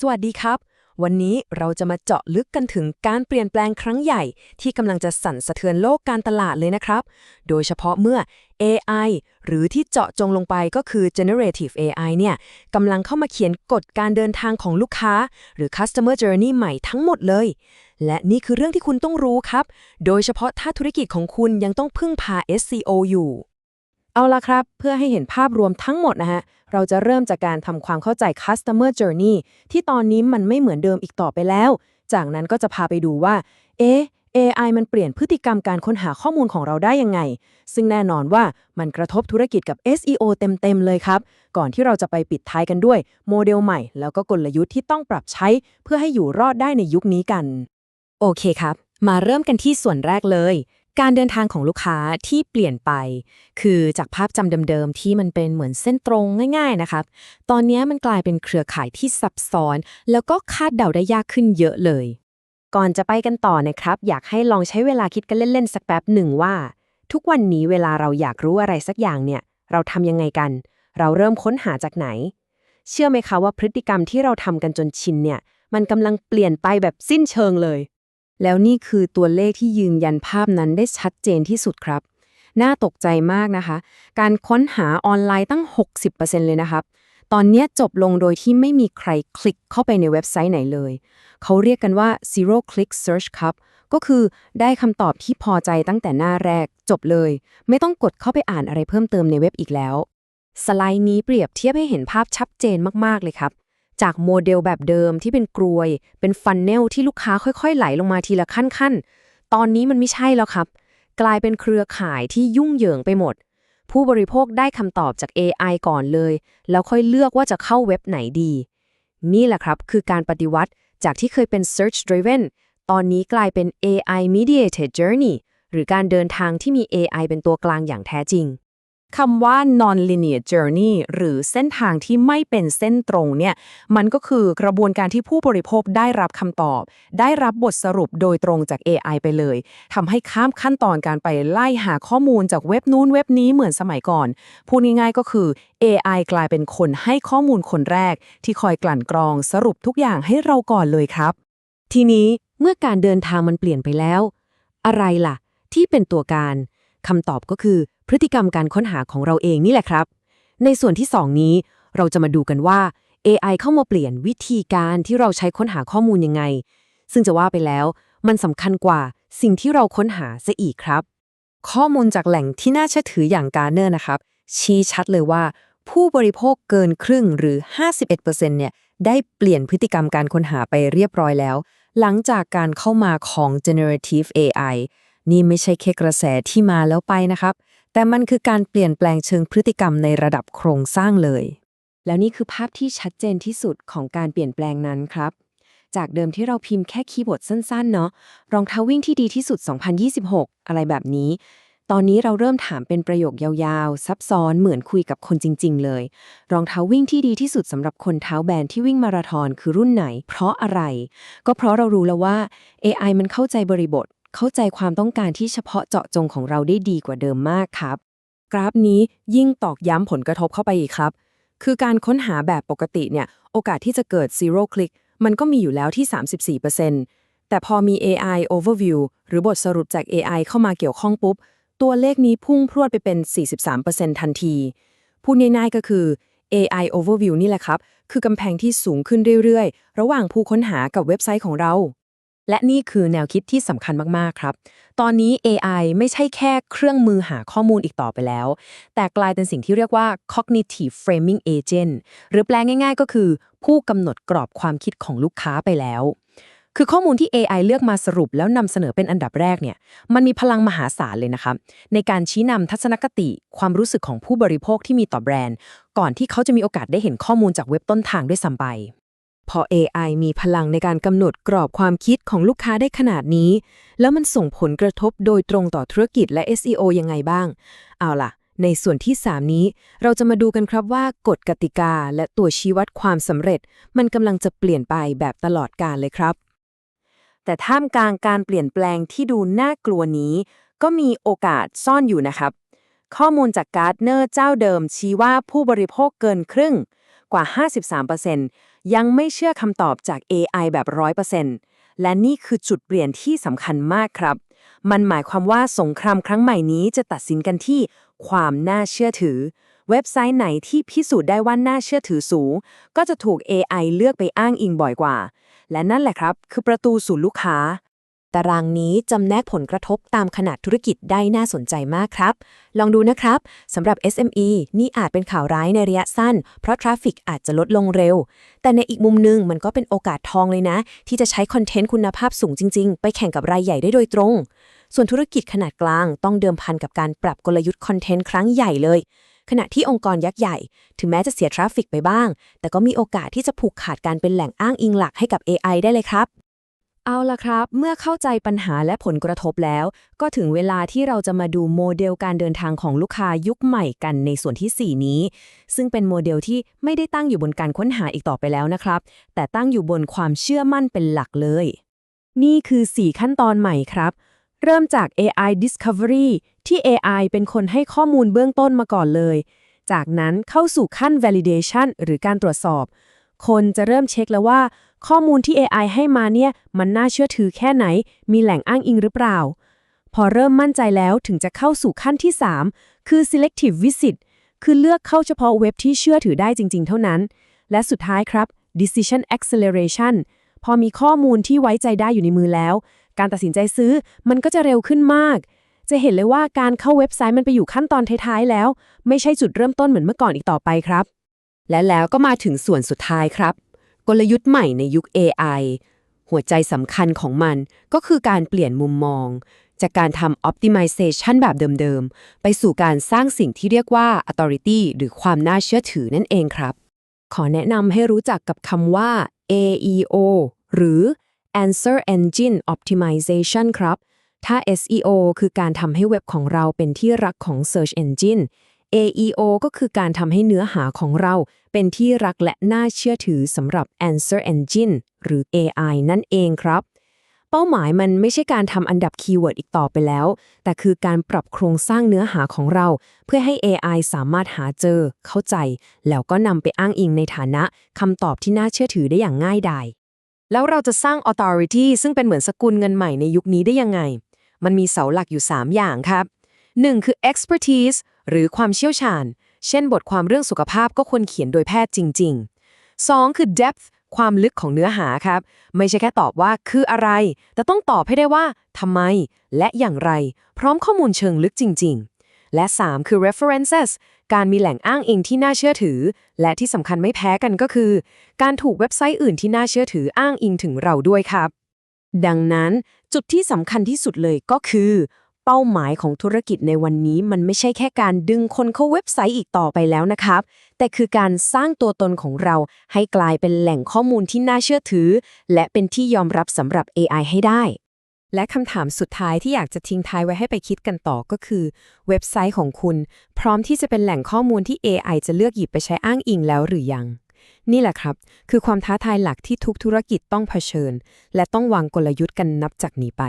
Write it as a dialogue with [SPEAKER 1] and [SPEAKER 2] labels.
[SPEAKER 1] สวัสดีครับ วันนี้เราจะมาเจาะลึกกันถึงการเปลี่ยนแปลงครั้งใหญ่ ที่กำลังจะสั่นสะเทือนโลกการตลาดเลยนะครับ โดยเฉพาะเมื่อ AI หรือที่เจาะจงลงไปก็คือ generative AI เนี่ยกำลังเข้ามาเขียนกฎการเดินทางของลูกค้า หรือ customer journey ใหม่ทั้งหมดเลย และนี่คือเรื่องที่คุณต้องรู้ครับ โดยเฉพาะถ้าธุรกิจของคุณยังต้องพึ่งพา SEO อยู่ เอาละครับ เพื่อให้เห็นภาพรวมทั้งหมดนะฮะ เราจะเริ่มจากการทำความเข้าใจ customer journey ที่ตอนนี้มันไม่เหมือนเดิมอีกต่อไปแล้ว จากนั้นก็จะพาไปดูว่า เอ๊ะ AI มันเปลี่ยนพฤติกรรมการค้นหาข้อมูลของเราได้ยังไง ซึ่งแน่นอนว่ามันกระทบธุรกิจกับ SEO เต็มๆเลยครับ ก่อนที่เราจะไปปิดท้ายกันด้วย โมเดลใหม่ แล้วก็กลยุทธ์ที่ต้องปรับใช้ เพื่อให้อยู่รอดได้ในยุคนี้กัน โอเคครับ มาเริ่มกันที่ส่วนแรกเลย การเดินทางของลูกค้าที่เปลี่ยนไป คือจากภาพจำเดิมๆ ที่มันเป็นเหมือนเส้นตรงง่ายๆนะครับ ตอนนี้มันกลายเป็นเครือข่ายที่ซับซ้อน แล้วก็คาดเดาได้ยากขึ้นเยอะเลย ก่อนจะไปกันต่อนะครับ อยากให้ลองใช้เวลาคิดกันเล่นๆ สักแป๊บหนึ่งว่า ทุกวันนี้เวลาเราอยากรู้อะไรสักอย่างเนี่ย เราทำยังไงกัน เราเริ่มค้นหาจากไหน เชื่อไหมคะว่าพฤติกรรมที่เราทำกันจนชินเนี่ย มันกำลังเปลี่ยนไปแบบสิ้นเชิงเลย แล้วนี่คือตัวเลขที่ยืนยันภาพนั้นได้ชัดเจนที่สุดครับ น่าตกใจมากนะคะ การค้นหาออนไลน์ตั้ง 60%เลยนะครับตอนนี้จบลงโดยที่ไม่มีใครคลิกเข้าไปในเว็บไซต์ไหนเลย เขาเรียกกันว่า zero click search ครับ ก็คือได้คำตอบที่พอใจตั้งแต่หน้าแรก จบเลย ไม่ต้องกดเข้าไปอ่านอะไรเพิ่มเติมในเว็บอีกแล้ว สไลด์นี้เปรียบเทียบให้เห็นภาพชัดเจนมาก ๆ เลยครับ จากโมเดลแบบเดิมที่เป็นกรวย เป็นฟันเนลที่ลูกค้าค่อยๆ ไหลลงมาทีละขั้นๆ ตอนนี้มันไม่ใช่แล้วครับ กลายเป็นเครือข่ายที่ยุ่งเหยิงไปหมด ผู้บริโภคได้คำตอบจาก AI ก่อนเลย แล้วค่อยเลือกว่าจะเข้าเว็บไหนดี นี่แหละครับคือการปฏิวัติจากที่เคยเป็น search driven ตอนนี้กลายเป็น AI mediated journey หรือการเดินทางที่มี AI เป็นตัวกลางอย่างแท้จริง
[SPEAKER 2] คำว่า non-linear journey หรือเส้นทางที่ไม่เป็นเส้นตรงเนี่ย มันก็คือกระบวนการที่ผู้บริโภคได้รับคำตอบ ได้รับบทสรุปโดยตรงจาก AI ไปเลย ทำให้ข้ามขั้นตอนการไปไล่หาข้อมูลจากเว็บนู้นเว็บนี้เหมือนสมัยก่อน พูดง่ายๆก็คือ AI กลายเป็นคนให้ข้อมูลคนแรก ที่คอยกลั่นกรองสรุปทุกอย่างให้เราก่อนเลยครับ
[SPEAKER 1] ทีนี้เมื่อการเดินทางมันเปลี่ยนไปแล้ว อะไรล่ะ ที่เป็นตัวการคำตอบก็คือ พฤติกรรมการค้นหาของเราเองนี่แหละครับ ในส่วนที่ 2 นี้ เราจะมาดูกันว่า AI เข้ามาเปลี่ยนวิธีการที่เราใช้ค้นหาข้อมูลยังไง ซึ่งจะว่าไปแล้ว มันสำคัญกว่าสิ่งที่เราค้นหาซะอีกครับ ข้อมูลจากแหล่งที่น่าเชื่อถืออย่างการเนอร์นะครับ ชี้ชัดเลยว่า ผู้บริโภคเกินครึ่งหรือ 51%เนี่ยได้เปลี่ยนพฤติกรรมการค้นหาไปเรียบร้อยแล้ว หลังจากการเข้ามาของ generative AI นี่ไม่ใช่แค่กระแสที่มาแล้วไปนะครับ แต่มันคือการเปลี่ยนแปลงเชิงพฤติกรรมในระดับโครงสร้างเลย แล้วนี่คือภาพที่ชัดเจนที่สุดของการเปลี่ยนแปลงนั้นครับ จากเดิมที่เราพิมพ์แค่คีย์บอร์ดสั้นๆ เนาะรองเท้าวิ่งที่ดีที่สุด 2026 อะไรแบบนี้ ตอนนี้เราเริ่มถามเป็นประโยคยาวๆ ซับซ้อนเหมือนคุยกับคนจริง ๆ เลย รองเท้าวิ่งที่ดีที่สุดสำหรับคนเท้าแบนที่วิ่งมาราธอนคือรุ่นไหน เพราะอะไร ก็เพราะเรารู้แล้วว่า AI มันเข้าใจบริบท เข้าใจความต้องการที่เฉพาะเจาะจงของเราได้ดีกว่าเดิมมากครับ กราฟนี้ยิ่งตอกย้ำผลกระทบเข้าไปอีกครับ คือการค้นหาแบบปกติเนี่ย โอกาสที่จะเกิด zero click มันก็มีอยู่แล้วที่ 34%แต่พอมี AI overview หรือบทสรุปจาก AI เข้ามาเกี่ยวข้องปุ๊บ ตัวเลขนี้พุ่งพรวดไปเป็น 43%ทันที พูดง่ายๆก็คือ AI overview นี่แหละครับ คือกำแพงที่สูงขึ้นเรื่อยๆ ระหว่างผู้ค้นหากับเว็บไซต์ของเรา และนี่คือแนวคิดที่สำคัญมากๆครับ ตอนนี้ AI ไม่ใช่แค่เครื่องมือหาข้อมูลอีกต่อไปแล้ว แต่กลายเป็นสิ่งที่เรียกว่า cognitive framing agent หรือแปลง่าย ๆ ก็คือ ผู้กำหนดกรอบความคิดของลูกค้าไปแล้ว คือข้อมูลที่ AI เลือกมาสรุปแล้วนำเสนอเป็นอันดับแรกเนี่ย มันมีพลังมหาศาลเลยนะครับ ในการชี้นำทัศนคติ ความรู้สึกของผู้บริโภคที่มีต่อแบรนด์ ก่อนที่เขาจะมีโอกาสได้เห็นข้อมูลจากเว็บต้นทางด้วยซ้ำไป พอ AI มีพลังในการกำหนดกรอบความคิดของลูกค้าได้ขนาดนี้ แล้วมันส่งผลกระทบโดยตรงต่อธุรกิจและ SEO ยังไงบ้าง เอาล่ะ ในส่วนที่ 3 นี้ เราจะมาดูกันครับว่ากฎกติกาและตัวชี้วัดความสำเร็จ มันกำลังจะเปลี่ยนไปแบบตลอดกาลเลยครับ แต่ท่ามกลางการเปลี่ยนแปลงที่ดูน่ากลัวนี้ ก็มีโอกาสซ่อนอยู่นะครับ ข้อมูลจากการ์ดเนอร์เจ้าเดิมชี้ว่าผู้บริโภคเกินครึ่งกว่า 53%
[SPEAKER 2] ยังไม่เชื่อคำตอบจาก AI แบบ 100%และนี่คือจุดเปลี่ยนที่สำคัญมากครับ มันหมายความว่าสงครามครั้งใหม่นี้จะตัดสินกันที่ความน่าเชื่อถือ เว็บไซต์ไหนที่พิสูจน์ได้ว่าน่าเชื่อถือสูง ก็จะถูก AI เลือกไปอ้างอิงบ่อยกว่า และนั่นแหละครับ คือประตูสู่ลูกค้า
[SPEAKER 1] ตารางนี้จำแนกผลกระทบตามขนาดธุรกิจได้น่าสนใจมากครับ ลองดูนะครับสำหรับ SME นี่อาจเป็นข่าวร้ายในระยะสั้น เพราะทราฟฟิกอาจจะลดลงเร็ว แต่ในอีกมุมหนึงมันก็เป็นโอกาสทองเลยนะ ที่จะใช้คอนเทนต์คุณภาพสูงจริง ๆ ไปแข่งกับรายใหญ่ได้โดยตรง ส่วนธุรกิจขนาดกลางต้องเดิมพันกับการปรับกลยุทธ์คอนเทนต์ครั้งใหญ่เลยขณะที่องค์กรยักษ์ใหญ่ ถึงแม้จะเสียทราฟฟิกไปบ้าง แต่ก็มีโอกาสที่จะผูกขาดการเป็นแหล่งอ้างอิงหลักให้กับ AI ได้เลยครับ เอาละครับ เมื่อเข้าใจปัญหาและผลกระทบแล้ว ก็ถึงเวลาที่เราจะมาดูโมเดลการเดินทางของลูกค้ายุคใหม่กันในส่วนที่ 4 นี้ ซึ่งเป็นโมเดลที่ไม่ได้ตั้งอยู่บนการค้นหาอีกต่อไปแล้วนะครับ แต่ตั้งอยู่บนความเชื่อมั่นเป็นหลักเลย นี่คือ 4 ขั้นตอนใหม่ครับ เริ่มจาก AI Discovery ที่ AI เป็นคนให้ข้อมูลเบื้องต้นมาก่อนเลย จากนั้นเข้าสู่ขั้น Validation หรือการตรวจสอบ คนจะเริ่มเช็คแล้วว่า ข้อมูลที่ AI ให้มาเนี่ย มันน่าเชื่อถือแค่ไหน มีแหล่งอ้างอิงหรือเปล่า พอเริ่มมั่นใจแล้วถึงจะเข้าสู่ขั้นที่ 3 คือ selective visit คือเลือกเข้าเฉพาะเว็บที่เชื่อถือได้จริง ๆ เท่านั้น และสุดท้ายครับ decision acceleration พอมีข้อมูลที่ไว้ใจได้อยู่ในมือแล้ว การตัดสินใจซื้อมันก็จะเร็วขึ้นมาก จะเห็นเลยว่าการเข้าเว็บไซต์มันไปอยู่ขั้นตอนท้ายๆแล้ว ไม่ใช่จุดเริ่มต้นเหมือนเมื่อก่อนอีกต่อไปครับ และแล้วก็มาถึงส่วนสุดท้ายครับ กลยุทธ์ใหม่ในยุค AI หัวใจสำคัญของมันก็คือการเปลี่ยนมุมมอง จากการทำ optimization แบบเดิมๆ ไปสู่การสร้างสิ่งที่เรียกว่า authority หรือความน่าเชื่อถือนั่นเองครับ ขอแนะนำให้รู้จักกับคำว่า AEO หรือ Answer Engine Optimization ครับ ถ้า SEO คือการทำให้เว็บของเราเป็นที่รักของ Search Engine AEO ก็คือการทำให้เนื้อหาของเรา เป็นที่รักและน่าเชื่อถือสำหรับ Answer Engine หรือ AI นั่นเองครับ เป้าหมายมันไม่ใช่การทำอันดับคีย์เวิร์ดอีกต่อไปแล้ว แต่คือการปรับโครงสร้างเนื้อหาของเรา เพื่อให้ AI สามารถหาเจอ เข้าใจ แล้วก็นำไปอ้างอิงในฐานะคำตอบที่น่าเชื่อถือได้อย่างง่ายดายแล้วเราจะสร้าง authority ซึ่งเป็นเหมือนสกุลเงินใหม่ในยุคนี้ได้ยังไง มันมีเสาหลักอยู่ 3 อย่างครับ 1. คือ expertise หรือความเชี่ยวชาญ เช่นบทความเรื่องสุขภาพก็ควรเขียนโดยแพทย์จริง ๆ 2. คือ depth ความลึกของเนื้อหาครับ ไม่ใช่แค่ตอบว่าคืออะไร แต่ต้องตอบให้ได้ว่าทำไม และอย่างไร พร้อมข้อมูลเชิงลึกจริง ๆ และ 3 คือ references การมีแหล่งอ้างอิงที่น่าเชื่อถือ และที่สำคัญไม่แพ้กันก็คือ การถูกเว็บไซต์อื่นที่น่าเชื่อถืออ้างอิงถึงเราด้วยครับ ดังนั้นจุดที่สำคัญที่สุดเลยก็คือ เป้าหมายของธุรกิจในวันนี้มันไม่ใช่แค่การดึงคนเข้าเว็บไซต์อีกต่อไปแล้วนะครับ แต่คือการสร้างตัวตนของเราให้กลายเป็นแหล่งข้อมูลที่น่าเชื่อถือ และเป็นที่ยอมรับสำหรับ AI ให้ได้ และคำถามสุดท้ายที่อยากจะทิ้งท้ายไว้ให้ไปคิดกันต่อก็คือ เว็บไซต์ของคุณ พร้อมที่จะเป็นแหล่งข้อมูลที่ AI จะเลือกหยิบไปใช้อ้างอิงแล้วหรือยังนี่แหละครับ คือความท้าทายหลักที่ทุกธุรกิจต้องเผชิญ และต้องวางกลยุทธ์กันนับจากนี้ไป